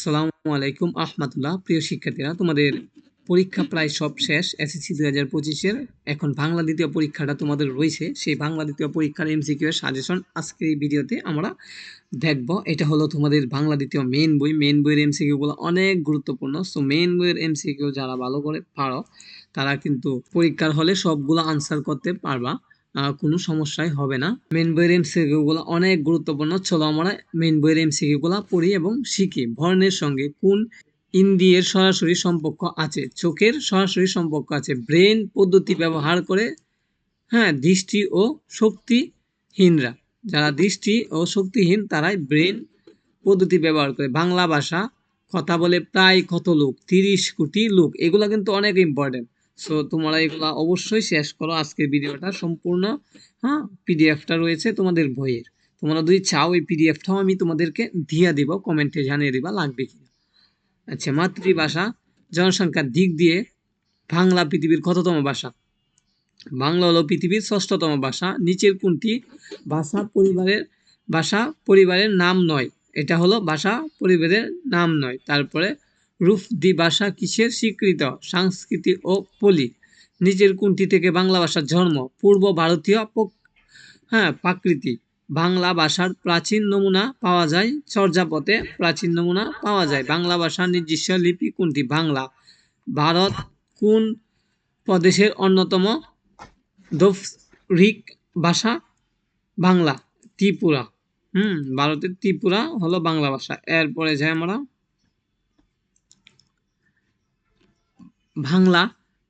আসসালামু আলাইকুম আহমদুল্লাহ। প্রিয় শিক্ষার্থীরা, তোমাদের পরীক্ষা প্রায় সব শেষ এসএসসি দুই হাজার পঁচিশের। এখন বাংলা দ্বিতীয় পরীক্ষাটা তোমাদের রয়েছে। সেই বাংলা দ্বিতীয় পরীক্ষার এমসিকিউ এর সাজেশন আজকের এই ভিডিওতে আমরা দেখব। এটা হলো তোমাদের বাংলা দ্বিতীয় মেন বই। মেন বইয়ের এমসিকিউগুলো অনেক গুরুত্বপূর্ণ। সো মেন বইয়ের এমসিকিউ যারা ভালো করে পারো, তারা কিন্তু পরীক্ষার হলে সবগুলো আনসার করতে পারবা। কোনো সমস্যাই হবে না। মেন বইয়ের এমসিকিউগুলো অনেক গুরুত্বপূর্ণ। চলো আমরা মেন বইয়ের এমসিকিউগুলো পড়ি এবং শিখি। বর্ণের সঙ্গে কোন ইন্দ্রিয়ের সরাসরি সম্পর্ক আছে? চোখের সরাসরি সম্পর্ক আছে। ব্রেন পদ্ধতি ব্যবহার করে হ্যাঁ দৃষ্টি ও শক্তিহীনরা। যারা দৃষ্টি ও শক্তিহীন, তারাই ব্রেন পদ্ধতি ব্যবহার করে। বাংলা ভাষা কথা বলে প্রায় কত লোক? তিরিশ কোটি লোক। এগুলো কিন্তু অনেক ইম্পর্টেন্ট সো তোমরা এগুলো অবশ্যই শেষ করো আজকের ভিডিওটা সম্পূর্ণ। হ্যাঁ পিডিএফটা রয়েছে তোমাদের বইয়ের। তোমরা যদি চাও এই পিডিএফটাও আমি তোমাদেরকে দিয়ে দিব কমেন্টে জানিয়ে দিবা, লাগবে কিনা। আচ্ছা মাতৃভাষা, জনসংখ্যার দিক দিয়ে বাংলা পৃথিবীর কততম ভাষা? বাংলা হলো পৃথিবীর ষষ্ঠতম ভাষা, নিচের কোনটি? ভাষা পরিবারের ভাষা পরিবারের নাম নয়। এটা হলো ভাষা পরিবারের নাম নয়। তারপরে রূপ দি ভাষা কিসের স্বীকৃত? সংস্কৃতি ও পলি। নিচের কোনটি থেকে বাংলা ভাষার জন্ম। পূর্ব ভারতীয় হ্যাঁ প্রাকৃতি। বাংলা ভাষার প্রাচীন নমুনা পাওয়া যায়। চর্যাপথে প্রাচীন নমুনা পাওয়া যায়। বাংলা ভাষার নিজস্ব লিপি কোনটি বাংলা। ভারত কোন প্রদেশের অন্যতম দফরিক ভাষা? বাংলা। ত্রিপুরা। হুম, ভারতের ত্রিপুরা হলো বাংলা ভাষা। এরপরে যাই আমরা। বাংলা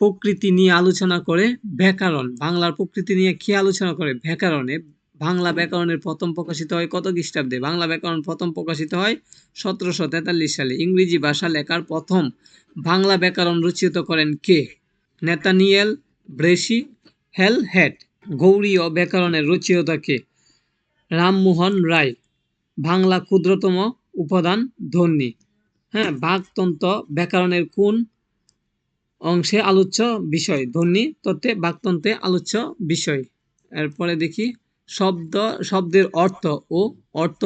প্রকৃতি নিয়ে আলোচনা করে ব্যাকরণ। বাংলার প্রকৃতি নিয়ে কি আলোচনা করে? ব্যাকরণে। বাংলা ব্যাকরণের প্রথম প্রকাশিত হয় কত খ্রিস্টাব্দে? বাংলা ব্যাকরণ প্রথম প্রকাশিত হয় সতেরোশো তেতাল্লিশ সালে। ইংরেজি ভাষা লেখার প্রথম বাংলা ব্যাকরণ রচিত করেন কে? নেতানিয়েল ব্রেসি হেল হেড গৌড়ীয় ব্যাকরণের রচয়িতা কে? রামমোহন রায়। বাংলা ক্ষুদ্রতম উপাদান ধ্বনি হ্যাঁ বাকতন্ত্র ব্যাকরণের কোন অংশে আলোচ্য বিষয়, ধ্বনি, তত্ত্বে, বাকতন্ত্রে আলোচ্য বিষয়। এরপরে দেখি, শব্দ, শব্দের অর্থ ও অর্থ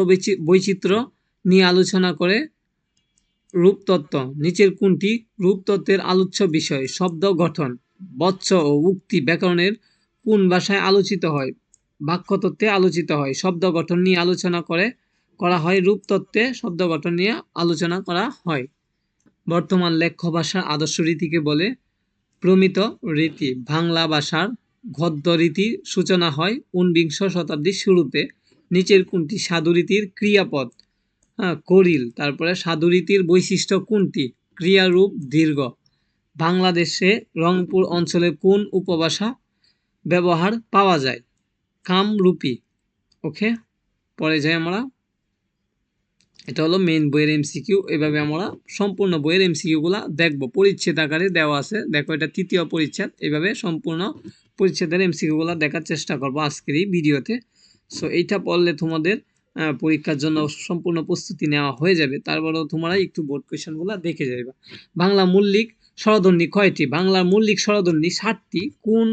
বৈচিত্র্য নিয়ে আলোচনা করে রূপতত্ত্ব। নিচের কোনটি? রূপতত্ত্বের আলোচ্য বিষয়, শব্দ গঠন, বৎস ও উক্তি ব্যাকরণের কোন ভাষায় আলোচিত হয়? বাক্যতত্ত্বে আলোচিত হয়, শব্দ গঠন নিয়ে আলোচনা করে, করা হয় রূপতত্ত্বে শব্দ গঠন নিয়ে আলোচনা করা হয়। বর্তমান লেখ্য ভাষার আদর্শ রীতিকে বলে প্রমিত রীতি। বাংলা ভাষার গদ্য রীতির সূচনা হয় ঊনবিংশ শতাব্দীর শুরুতে। নিচের কোনটি? সাধুরীতির ক্রিয়াপদ। হ্যাঁ করিল। তারপরে সাধুরীতির বৈশিষ্ট্য কোনটি? ক্রিয়ারূপ দীর্ঘ। বাংলাদেশে রংপুর অঞ্চলে কোন উপভাষা ব্যবহার পাওয়া যায়? কামরূপী। ওকে, পরে যাই আমরা। এটা হলো মেইন বইয়ের এমসিকিউ এভাবে আমরা সম্পূর্ণ বইয়ের এমসিকিউগুলো দেখব। পরিচ্ছেদ আকারে দেওয়া আছে। দেখো, এটা তৃতীয় পরিচ্ছেদ। এভাবে সম্পূর্ণ পরিচ্ছেদের এমসিকিউগুলো দেখার চেষ্টা করব আজকের এই ভিডিওতে। সো এইটা পড়লে তোমাদের পরীক্ষার জন্য সম্পূর্ণ প্রস্তুতি নেওয়া হয়ে যাবে। তারপরেও তোমরা একটু বোর্ড কোয়েশনগুলো দেখে যাবে বাংলা মৌলিক স্বরধ্বনি কয়টি? বাংলার মৌলিক স্বরধ্বনি ষাটটি কোন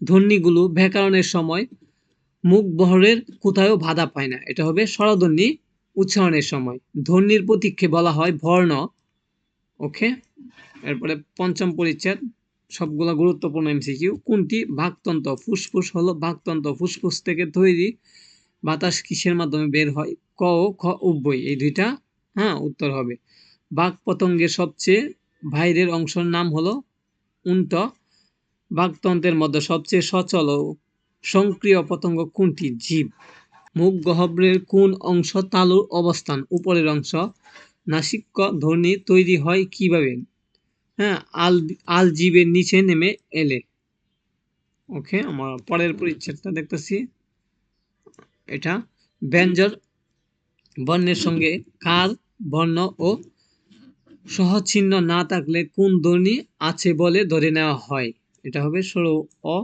ধ্বনিগুলো ব্যাকরণের সময় মুখ বহরের কোথাও বাধা পায় না? এটা হবে স্বরধ্বনি উচ্চারণের সময়। ধ্বনির প্রতীক্ষে বলা হয় বর্ণ ওকে? এরপরে পঞ্চম পরিচ্ছেদ, সবগুলো গুরুত্বপূর্ণ এমসিকিউ। কোনটি? বাকতন্ত্র ফুসফুস হলো বাকতন্ত্র ফুসফুস থেকে তৈরি বাতাস কিসের মাধ্যমে বের হয়? ক ও খ উভয় এই দুইটা হ্যাঁ উত্তর হবে। বাক পতঙ্গের সবচেয়ে বাইরের অংশের নাম হলো উন্ট। বাকতন্ত্রের মধ্যে সবচেয়ে সচল ও সক্রিয় পতঙ্গ কোনটি? জীব। মুখ গহ্বরের কোন অংশ তালুর অবস্থান? উপরের অংশ। নাসিক্য ধ্বনি তৈরি হয় কীভাবে? হ্যাঁ আল আল জীবের নিচে নেমে এলে। ওকে, আমার পরের পরিচ্ছেদটা দেখতেছি। এটা ব্যঞ্জর বর্ণের সঙ্গে কার বর্ণ ও সহচিহ্ন না থাকলে কোন ধ্বনি আছে বলে ধরে নেওয়া হয়? এটা হবে সরু অ।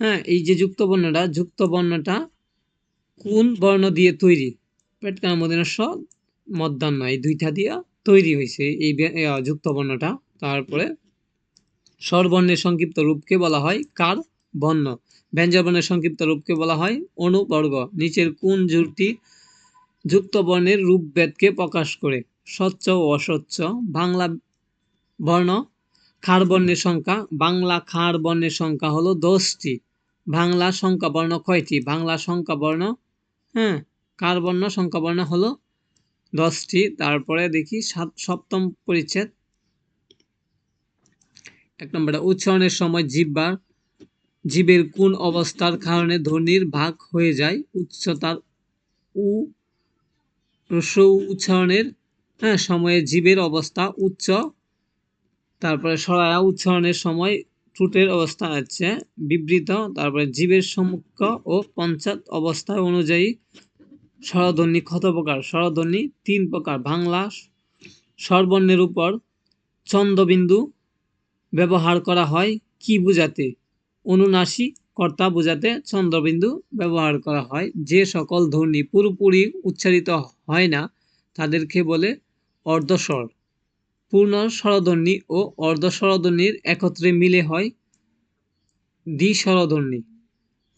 হ্যাঁ এই যে যুক্ত বর্ণটা যুক্ত বর্ণটা কোন বর্ণ দিয়ে তৈরি? পেটকার মধ্যে স মধ্যাহ্ন এই দুইটা দিয়ে তৈরি হয়েছে এই যুক্ত বর্ণটা। তারপরে স্বরবর্ণের সংক্ষিপ্ত রূপকে বলা হয় কার বর্ণ। ব্যঞ্জনবর্ণের সংক্ষিপ্ত রূপকে বলা হয় অনুবর্গ। নিচের কোন জুটি যুক্ত বর্ণের রূপভেদকে প্রকাশ করে? স্বচ্ছ ও অস্বচ্ছ। বাংলা বর্ণ খাড় বর্ণের সংখ্যা। বাংলা খাড় বর্ণের সংখ্যা হলো দশটি। বাংলা সংখ্যা বর্ণ কয়টি? বাংলা সংখ্যা বর্ণ হ্যাঁ কার বর্ণ, সংখ্যা বর্ণ হলো? দশটি, তারপরে দেখি সাত, সপ্তম পরিচ্ছেদ। এক নম্বরে, উচ্চারণের সময় জিব্বার জীবের কোন অবস্থার কারণে ধ্বনির ভাগ হয়ে যায়? উচ্চতার উ উচ্চারণের হ্যাঁ সময়ে জীবের অবস্থা উচ্চ, তারপরে সরায়া উচ্চারণের সময় ঠোঁটের অবস্থা হচ্ছে বিবৃত, তারপরে জীবের সম্মুখ ও পঞ্চায়েত অবস্থা অনুযায়ী স্বরধ্বনি কত প্রকার, স্বরধ্বনি তিন প্রকার, বাংলা স্বরবর্ণের উপর চন্দ্রবিন্দু ব্যবহার করা হয় কি বোঝাতে? অনুনাসী কর্তা বোঝাতে চন্দ্রবিন্দু ব্যবহার করা হয়। যে সকল ধ্বনি পুরোপুরি উচ্চারিত হয় না, তাদেরকে বলে অর্ধস্বর। পূর্ণ স্বরধ্বনি ও অর্ধস্বরধ্বনির একত্রে মিলে হয় দ্বিস্বরধ্বনি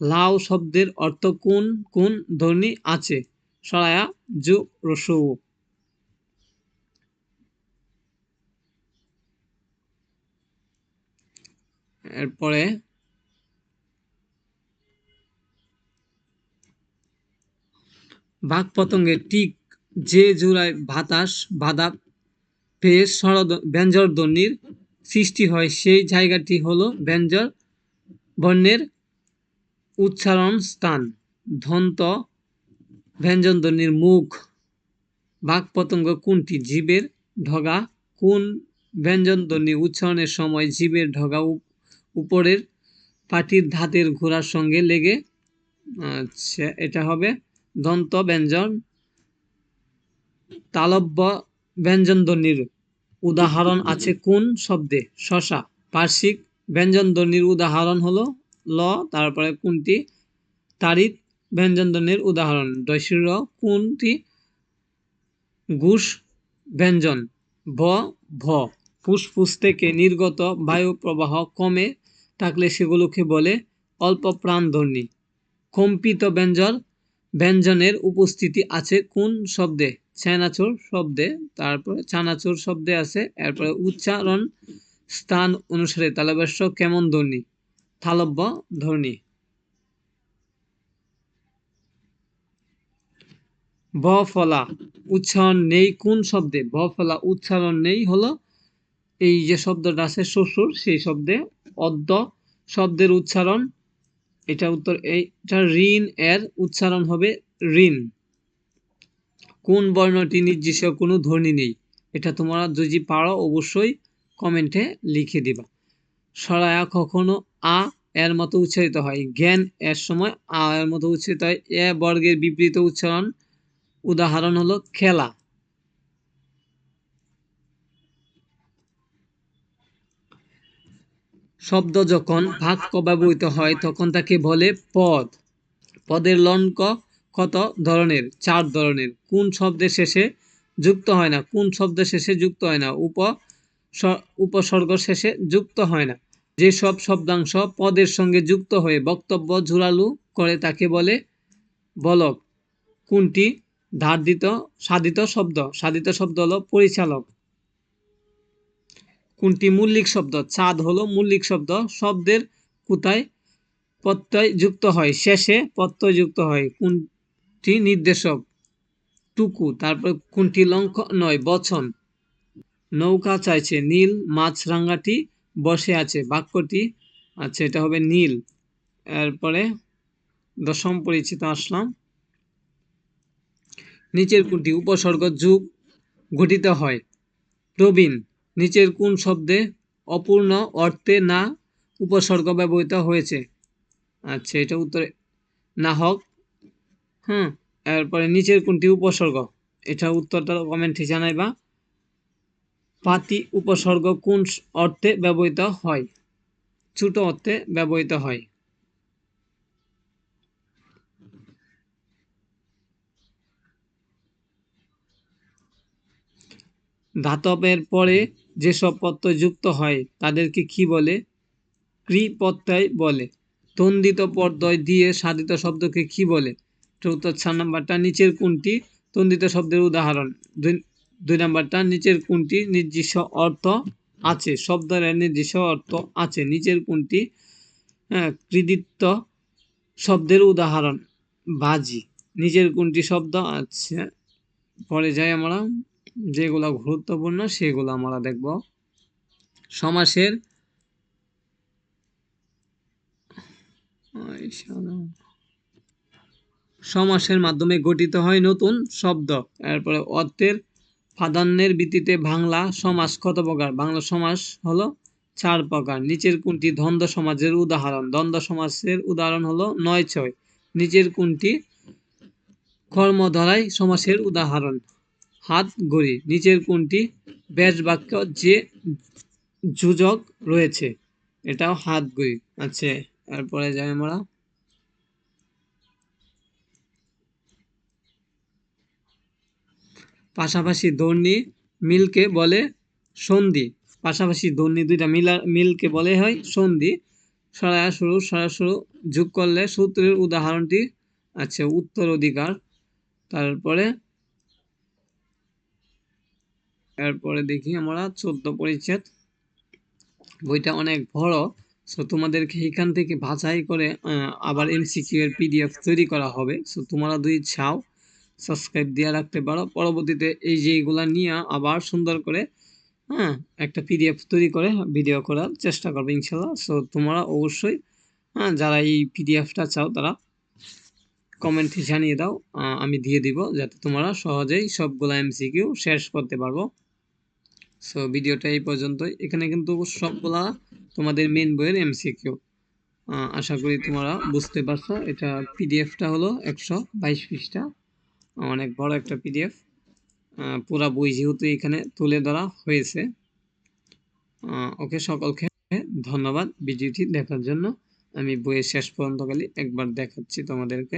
লাউ শব্দের অর্থ কোন কোন ধ্বনি আছে? সরায়া যু রসু। এরপরে বাঘ পতঙ্গের টিক যে জোড়ায় বাতাস বাধা পেয়ে স্বরদ ব্যঞ্জর ধ্বনির সৃষ্টি হয়। সেই জায়গাটি হলো ব্যঞ্জর বর্ণের উচ্চারণ স্থান। ধন্ত ব্যঞ্জন ধ্বনির মুখ। বাঘ পতঙ্গ কোনটি? জীবের ঢগা। কোন ব্যঞ্জন ধ্বনি উচ্চারণের সময় জীবের ঢগা উপরের পাটির ধাতের ঘোড়ার সঙ্গে লেগে আচ্ছা এটা হবে দন্ত ব্যঞ্জন তালব্য ব্যঞ্জনধ্বনির উদাহরণ আছে কোন শব্দে? শশা পার্শ্বিক ব্যঞ্জনধ্বনির উদাহরণ হলো ল, তারপরে কোনটি? তারিত ব্যঞ্জনধ্বনির উদাহরণ। দৈশির কোনটি? ঘুষ, ব্যঞ্জন, ভ ভ। ফুসফুস থেকে নির্গত বায়ু প্রবাহ কমে থাকলে সেগুলোকে বলে অল্প প্রাণধ্বনি। কম্পিত ব্যঞ্জন ব্যঞ্জনের উপস্থিতি আছে কোন শব্দে? চানাচুর শব্দে, তারপরে চানাচুর শব্দে আছে, এরপরে উচ্চারণ স্থান অনুসারে তালব্য কেমন ধ্বনি? থালব্য ধ্বনি। ব ফলা, উচ্চারণ নেই কোন শব্দে? ব ফলা, উচ্চারণ নেই হলো এই যে শব্দটা আছে শ্বশুর, সেই শব্দে অদ্য শব্দের উচ্চারণ। এটা উত্তর, এইটা ঋণ, এর উচ্চারণ হবে ঋণ। কোন বর্ণটি নির্দিষ্ট কোনো ধ্বনি নেই? এটা তোমরা যদি পারো, অবশ্যই কমেন্টে লিখে দিবা। সরায়া কখনো আ এর মতো উচ্চারিত হয়। জ্ঞান এর সময় আ এর মতো উচ্চারিত হয়। এ বর্গের বিপরীত উচ্চারণ, উদাহরণ হলো খেলা। শব্দ যখন বাক্য ব্যবহৃত হয়, তখন তাকে বলে পদ। পদের লঙ্ক কত ধরনের? চার ধরনের। কোন শব্দের শেষে যুক্ত হয় না? কোন শব্দের শেষে যুক্ত হয় না? উপ উপসর্গ শেষে যুক্ত হয় না। যেসব শব্দাংশ পদের সঙ্গে যুক্ত হয়ে বক্তব্য জোরালু করে তাকে বলে বলক। কোনটি? ধার্দিত, সাধিত শব্দ। সাধিত শব্দ হলো পরিচালক। কোনটি? মূল্যিক শব্দ। চাঁদ হলো মূল্যিক শব্দ। শব্দের কোথায়? প্রত্যয় যুক্ত হয়। শেষে প্রত্যয় যুক্ত হয়। কোনটি নির্দেশক। টুকু, তারপর কোনটি লঙ্ক নয়, বচন। নৌকা চাইছে নীল মাছরাঙ্গাটি বসে আছে, বাক্যটি আচ্ছা এটা হবে নীল। এরপরে দশম পরিচিত আসলাম। নিচের কোনটি? উপসর্গ যুগ গঠিত হয়। প্রবীণ, নিচের কোন শব্দে অপূর্ণ অর্থে না উপসর্গ ব্যবহৃত হয়েছে? আচ্ছা এটা উত্তরে। না হক হ্যাঁ এরপরে নিচের কোনটি উপসর্গ? এটা উত্তরটা কমেন্টে জানাইবা। পাতি উপসর্গ কোন অর্থে ব্যবহৃত হয়? ছোট অর্থে ব্যবহৃত হয়। ধাতবের পরে যেসব প্রত্যয় যুক্ত হয়, তাদেরকে কি বলে? ক্রি বলে। তন্দিত প্রত্যয় দিয়ে সাধিত শব্দকে কি বলে? চৌত্তর চার নাম্বারটা নিচের কোনটি তন্দিত শব্দের উদাহরণ। দুই নাম্বারটা নিচের কোনটি নির্দিষ্ট অর্থ আছে শব্দের নির্দিষ্ট অর্থ আছে। নিচের কোনটি হ্যাঁ, কৃদিত্ব শব্দের উদাহরণ বাজি। নিচের কোনটি শব্দ আছে পরে যাই আমরা যেগুলো গুরুত্বপূর্ণ সেগুলো আমরা দেখব। সমাসের। সমাসের মাধ্যমে গঠিত হয় নতুন শব্দ। এরপরে অর্থের প্রাধান্যের ভিত্তিতে বাংলা সমাস কত প্রকার? বাংলা সমাস হলো চার প্রকার। নিচের কোনটি দ্বন্দ্ব সমাজের উদাহরণ? দ্বন্দ্ব সমাসের উদাহরণ হলো নয় ছয়। নিচের কোনটি কর্মধারায় সমাসের উদাহরণ? হাত গড়ি নিচের কোনটি ব্যাস বাক্য যে যোজক রয়েছে? এটাও হাত গড়ি আচ্ছা এরপরে যাই আমরা। পাশাপাশি ধ্বনি মিলকে বলে সন্ধি। পাশাপাশি ধ্বনি দুইটা মিলা, মিলকে বলে হয় সন্ধি। সরায়া শুরু সরা শুরু, যোগ করলে সূত্রের উদাহরণটি আছে উত্তর অধিকার তারপরে, এরপরে দেখি আমরা চোদ্দ পরিচ্ছেদ। বইটা অনেক বড় সো তোমাদেরকে এখান থেকে বাছাই করে আবার এমসিকিউ এর পিডিএফ তৈরি করা হবে। সো তোমরা দুই চাও সাবস্ক্রাইব দিয়ে রাখতে পারো। পরবর্তীতে এই যে এগুলা নিয়ে আবার সুন্দর করে হ্যাঁ একটা পিডিএফ তৈরি করে ভিডিও করার চেষ্টা করবে ইনশাল্লাহ। সো তোমরা অবশ্যই হ্যাঁ যারা এই পিডিএফটা চাও, তারা কমেন্টে জানিয়ে দাও। আমি দিয়ে দিব যাতে তোমরা সহজেই সবগুলা এমসিকিউ শেষ করতে পারব। সো ভিডিওটা এই পর্যন্তই। এখানে কিন্তু সবগুলা তোমাদের মেন বইয়ের এমসিকিউ আশা করি তোমরা বুঝতে পারছ। এটা পিডিএফটা হলো একশো বাইশ পৃষ্ঠা। অনেক বড় একটা পিডিএফ পুরা বই যেহেতু এখানে তুলে ধরা হয়েছে। ওকে সকলকে ধন্যবাদ। ভিডিওটি দেখার জন্য আমি বইয়ের শেষ পর্যন্ত খালি একবার দেখাচ্ছি তোমাদেরকে।